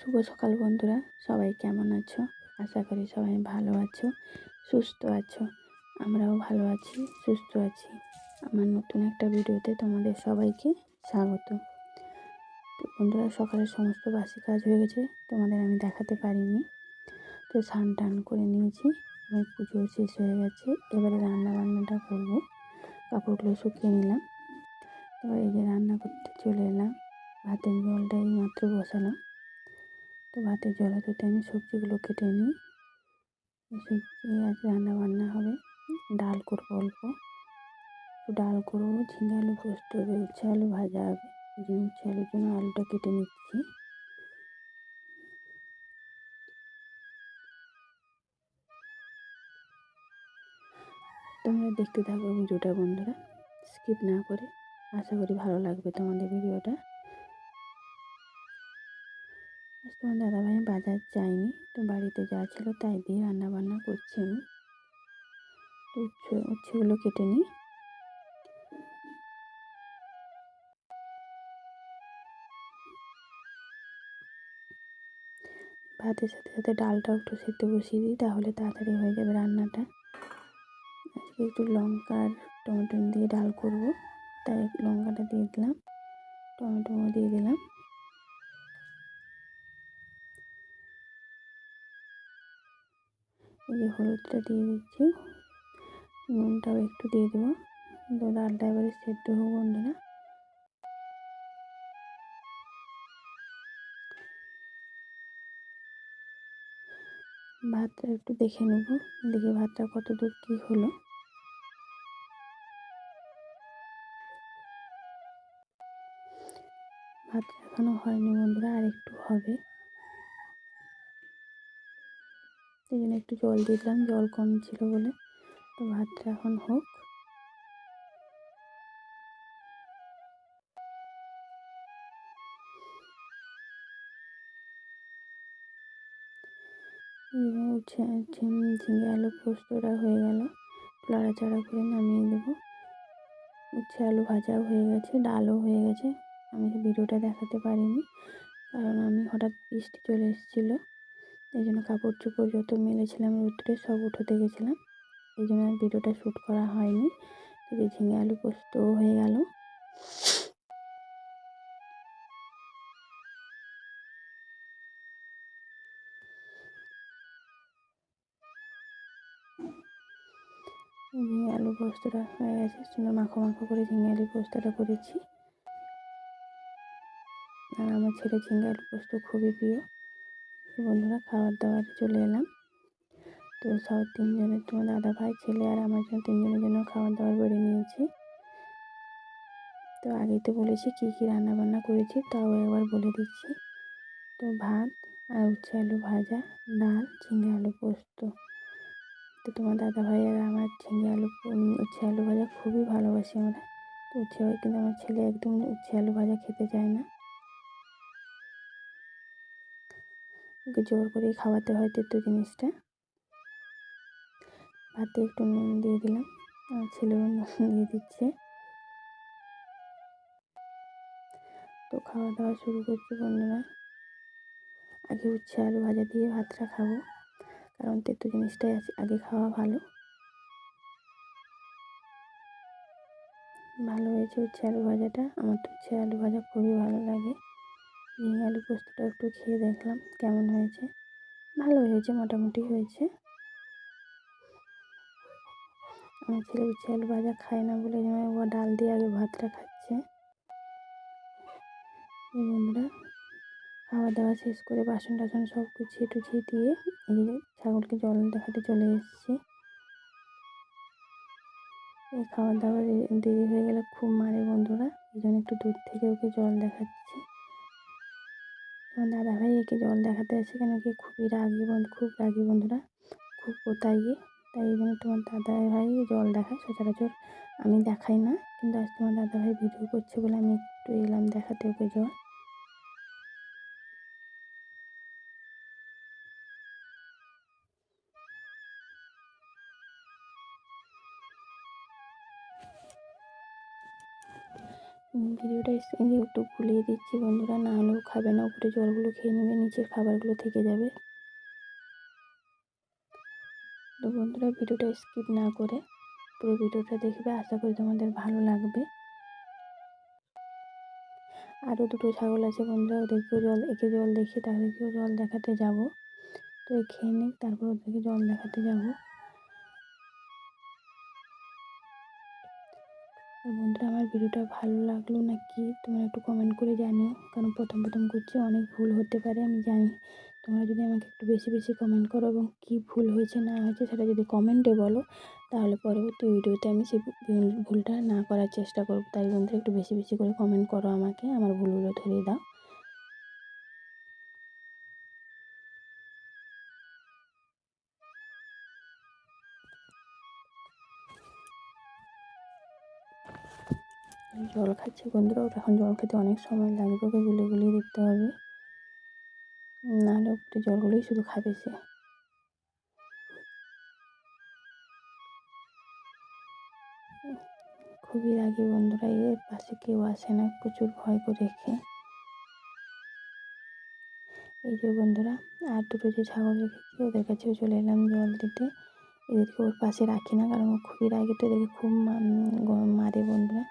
শুভ সকাল বন্ধুরা, সবাই কেমন আছো? আশা করি সবাই ভালো আছো, সুস্থ আছো, আমরাও ভালো আছি, সুস্থ আছি। আমার নতুন একটা ভিডিওতে তোমাদের সবাইকে স্বাগত। তো বন্ধুরা, সকালের সমস্ত বাসি কাজ হয়ে গেছে, তোমাদের আমি দেখাতে পারিনি। তো স্নান টান করে নিয়েছি, আমার পুজো শেষ হয়ে গেছে, এবারে রান্না বান্নাটা করব। কাপড়গুলো শুকিয়ে নিলাম। এবার এই যে রান্না করতে চলে এলাম, ভাতের জলটা এই মাত্র বসালাম। তো ভাতের জল হতে আমি সবজিগুলো কেটে নিই সবজি আজ রান্না বান্না হবে। ডাল করব অল্প। ডাল করব, ঝিঙে আলু পোস্ত হবে, উচ্ছে আলু ভাজা হবে। যে উচ্ছে আলুর জন্য আলুটা কেটে নিচ্ছি। তোমরা দেখতে থাকো ভিডিওটা বন্ধুরা। স্কিপ না করে আশা করি ভালো লাগবে তোমাদের ভিডিওটা। তোমার দাদাভাই বাজার যায়নি, তো বাড়িতে যা ছিল তাই দিয়ে রান্না বান্না করছি আমি। তো উচ্ছে, উচ্ছেগুলো কেটে নিই। ভাতের সাথে সাথে ডালটাও একটু সেদ্ধ বসিয়ে দিই, তাহলে তাড়াতাড়ি হয়ে যাবে রান্নাটা। আজকে একটু লঙ্কা আর টমেটো দিয়ে ডাল করব, তাই লঙ্কাটা দিয়ে দিলাম টমেটো দিয়ে দিলাম। এই যে হলুদটা দিয়ে দিচ্ছি। নুনটাও একটু দিয়ে দেবো। তো ডালটা এবারে সেদ্ধ হোক বন্ধুরা। ভাতটা একটু দেখে নেব, দেখে ভাতটা কত দূর কী হলো। ভাতটা এখনও হয়নি বন্ধুরা, আর একটু হবে। এই জন্য একটু জল দিলাম। জল কম ছিল বলে। তো ভাতটা এখন হোক। ঝিঙে আলু পোস্তটা হয়ে গেল। লাড়াচাড়া করে নামিয়ে দেবো। উচ্ছে আলু ভাজাও হয়ে গেছে, ডালও হয়ে গেছে। আমি ভিডিওটা দেখাতে পারিনি, কারণ আমি হঠাৎ বৃষ্টি চলে এসেছিল। এই জন্য কাপড় চোপড় যত মেলেছিলাম, রোদ্রে সব উঠোতে গেছিলাম। এই জন্য আর ভিডিওটা শ্যুট করা হয়নি। যে ঝিঙে আলু পোস্তও হয়ে গেল। ঝিঙে আলু পোস্তটা হয়ে গেছে। সুন্দর মাখো মাখো করে ঝিঙে আলু পোস্তটা করেছি। আর আমার ছেলে ঝিঙে আলু পোস্ত খুবই প্রিয়। বন্ধুরা খাবার দাবার চলে এলাম। তো সব তিনজনের তোমার দাদা ভাই, ছেলে আর আমার জন্য তিনজনের জন্য খাবার দাবার বেড়ে নিয়েছি। তো আগেই তো বলেছি কী কী রান্না বান্না করেছি, তাও একবার বলে দিচ্ছি। তো ভাত, আর উচ্ছে আলু ভাজা, ডাল, ঝিঙে আলু পোস্ত। তো তোমার দাদা ভাই আর আমার ঝিঙে আলু উচ্ছে আলু ভাজা খুবই ভালোবাসি আমরা। তো উচ্ছে কিন্তু আমার ছেলে একদম উচ্ছে আলু ভাজা খেতে চায় না। ওকে জোর করেই খাওয়াতে হয় তেতো জিনিসটা। ভাতে একটু নুন দিয়ে দিলাম। আমার ছেলেও নুন দিয়ে দিচ্ছে। তো খাওয়া দাওয়া শুরু করছি বন্ধুরা। আগে উচ্ছে আলু ভাজা দিয়ে ভাতটা খাব। কারণ তেতো জিনিসটাই আছে আগে খাওয়া ভালো। ভালো হয়েছে উচ্ছে আলু ভাজাটা। আমার তো উচ্ছে আলু ভাজা খুবই ভালো লাগে। ঝিঙে আলু পোস্তটা একটু খেয়ে দেখলাম কেমন হয়েছে। ভালো হয়েছে, মোটামুটি হয়েছে। আমার ছেলে আলু ভাজা খায় না বলে ও ডাল দিয়ে আগে ভাতটা খাচ্ছে। বন্ধুরা, খাওয়া দাওয়া শেষ করে বাসন টাসন সব গুছিয়ে টুছিয়ে দিয়ে এই ছাগলকে জল দেখাতে চলে এসেছি। এই খাওয়া দাওয়া দেরি হয়ে গেলে খুব মারে বন্ধুরা, এই একটু দূর থেকে ওকে জল দেখাচ্ছি। আমার দাদাভাই একে জল দেখাতে আসে, কেন কি খুবই রাগি বন্ধু, খুব রাগি বন্ধুরা, খুব কোথায় গিয়ে? তাই এই জন্য তোমার দাদা ভাই জল দেখায় সচরাচর। আমি দেখাই না, কিন্তু আজ তোমার দাদা ভাই ভিডিও করছে বলে আমি একটু এলাম দেখাতে ওকে জল। ভিডিওটা একটু ভুলিয়ে দিচ্ছি বন্ধুরা, না হলেও খাবে না, উপরে জলগুলো খেয়ে নেবে, নিচের খাবারগুলো থেকে যাবে। তো বন্ধুরা, ভিডিওটা স্কিপ না করে পুরো ভিডিওটা দেখবে, আশা করি তোমাদের ভালো লাগবে। আরও দুটো ছাগল আছে বন্ধুরা, ওদেরকেও জল একে জল দেখি, তাদেরকেও জল দেখাতে যাব। তো খেয়ে নিক, তারপর ওদেরকে জল দেখাতে যাব। ভিডিওটা ভালো লাগল না কি তোমরা একটু কমেন্ট করে জানিও। কারণ প্রথম প্রথম করছি, অনেক ভুল হতে পারে, আমি জানি। তোমরা যদি আমাকে একটু বেশি বেশি কমেন্ট করো এবং কী ভুল হয়েছে, না হয়েছে, সেটা যদি কমেন্টে বলো, তাহলে পরবর্তী ভিডিওতে আমি সেই ভুলটা না করার চেষ্টা করব। তাই বন্ধুরা, একটু বেশি বেশি করে কমেন্ট করো আমাকে, আমার ভুলগুলো ধরিয়ে দাও। জল খাচ্ছে বন্ধুরা ওটা এখন জল খেতে অনেক সময় লাগবে ওকে গুলিয়ে গুলিয়ে দিতে হবে। নাহলে উপরে জলগুলোই শুধু খাবে সে। খুবই রাগি বন্ধুরা, এর পাশে কেউ আসে না, প্রচুর ভয় করে রেখে এই যে বন্ধুরা, আর দুটো যে ছাগল রেখেছি ওদের কাছেও চলে এলাম জল দিতে। এদেরকে ওর পাশে রাখি না, কারণ ও খুবই রাগি, তো এদেরকে খুব মারে বন্ধুরা।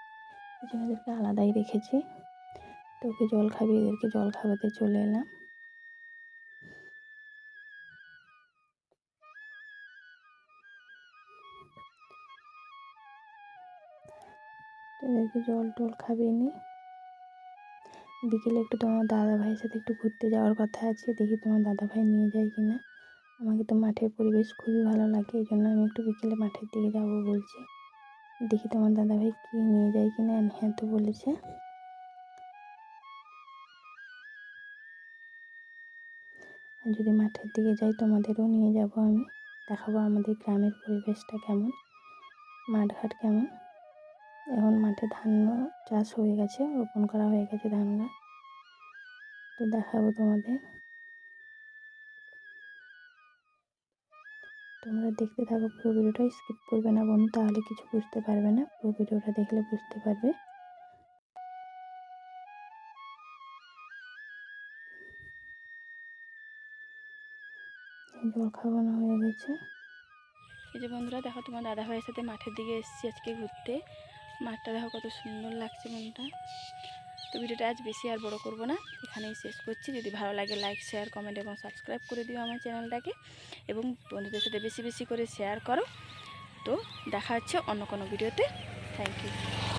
জন্য এদেরকে আলাদাই রেখেছি। তো ওকে জল খাবি এদেরকে জল খাওয়াতে চলে এলাম। এদেরকে জল টল খাবিয়ে নিই। বিকেলে একটু তোমার দাদা ভাইয়ের সাথে একটু ঘুরতে যাওয়ার কথা আছে, দেখি তোমার দাদা ভাই নিয়ে যায় কি না আমাকে তো মাঠের পরিবেশ খুবই ভালো লাগে, এই জন্য আমি একটু বিকেলে মাঠের দিকে যাব বলছি। দেখি তোমার দাদা ভাই কি নিয়ে যায় কি না হ্যাঁ তো বলেছে। যদি মাঠের দিকে যাই, তোমাদেরও নিয়ে যাব আমি। দেখাবো আমাদের গ্রামের পরিবেশটা কেমন, মাঠঘাট কেমন। এখন মাঠে ধান চাষ হয়ে গেছে, রোপণ করা হয়ে গেছে ধান গাছ। তো দেখাবো তোমাদের। তোমরা দেখতে থাকো পুরো ভিডিওটা, স্কিপ করবে না বন্ধু, তাহলে কিছু বুঝতে পারবে না, পুরো ভিডিওটা দেখলে বুঝতে পারবে। জল খাওয়ানো হয়ে গেছে। এই যে বন্ধুরা, দেখো তোমার দাদা ভাইয়ের সাথে মাঠের দিকে এসেছি আজকে ঘুরতে। মাঠটা দেখো কত সুন্দর লাগছে মনটা তো ভিডিওটা আজ বেশি আর বড় করব না। এখানেই শেষ করছি। যদি ভালো লাগে লাইক শেয়ার কমেন্ট এবং সাবস্ক্রাইব করে দিও আমার চ্যানেলটাকে এবং বন্ধুদের সাথে বেশি বেশি করে শেয়ার করো। তো দেখা হচ্ছে অন্য কোনো ভিডিওতে। Thank you